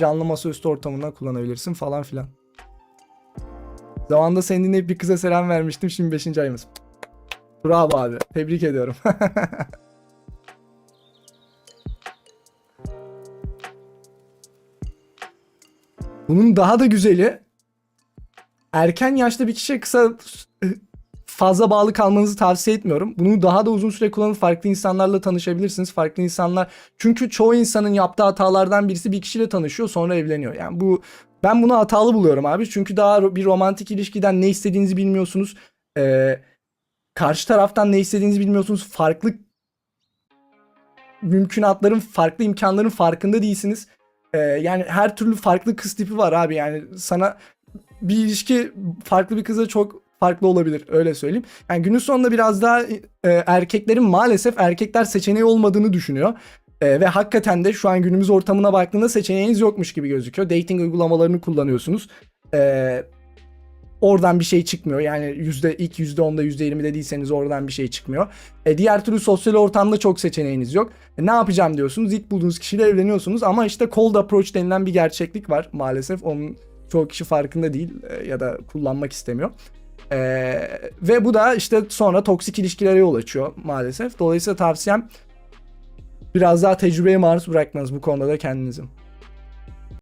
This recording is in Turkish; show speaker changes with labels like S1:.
S1: canlı masaüstü ortamında kullanabilirsin falan filan. Zamanında seni dinleyip bir kıza selam vermiştim. Şimdi 5. ayımız. Bravo abi. Tebrik ediyorum. Bunun daha da güzeli erken yaşta bir kişiye kısa fazla bağlı kalmanızı tavsiye etmiyorum. Bunu daha da uzun süre kullanıp farklı insanlarla tanışabilirsiniz. Farklı insanlar çünkü çoğu insanın yaptığı hatalardan birisi bir kişiyle tanışıyor sonra evleniyor. Yani bu ben bunu hatalı buluyorum abi. Çünkü daha bir romantik ilişkiden ne istediğinizi bilmiyorsunuz. Ee, karşı taraftan ne istediğinizi bilmiyorsunuz. Farklı mümkünatların, farklı imkanların farkında değilsiniz. Ee, yani her türlü farklı kız tipi var abi. Yani sana bir ilişki farklı bir kıza çok farklı olabilir öyle söyleyeyim. Yani günün sonunda biraz daha e, erkeklerin maalesef erkekler seçeneği olmadığını düşünüyor. E, ve hakikaten de şu an günümüz ortamına baktığında seçeneğiniz yokmuş gibi gözüküyor. Dating uygulamalarını kullanıyorsunuz. E, oradan bir şey çıkmıyor. Yani yüzde ilk yüzde onda yüzde yirmide değilseniz oradan bir şey çıkmıyor. E, diğer türlü sosyal ortamda çok seçeneğiniz yok. E, ne yapacağım diyorsunuz. İlk bulduğunuz kişiyle evleniyorsunuz ama işte cold approach denilen bir gerçeklik var maalesef. Onun çoğu kişi farkında değil e, ya da kullanmak istemiyor. Ee, ve bu da işte sonra toksik ilişkilere yol açıyor maalesef. Dolayısıyla tavsiyem biraz daha tecrübeye maruz bırakmanız bu konuda da kendinizi.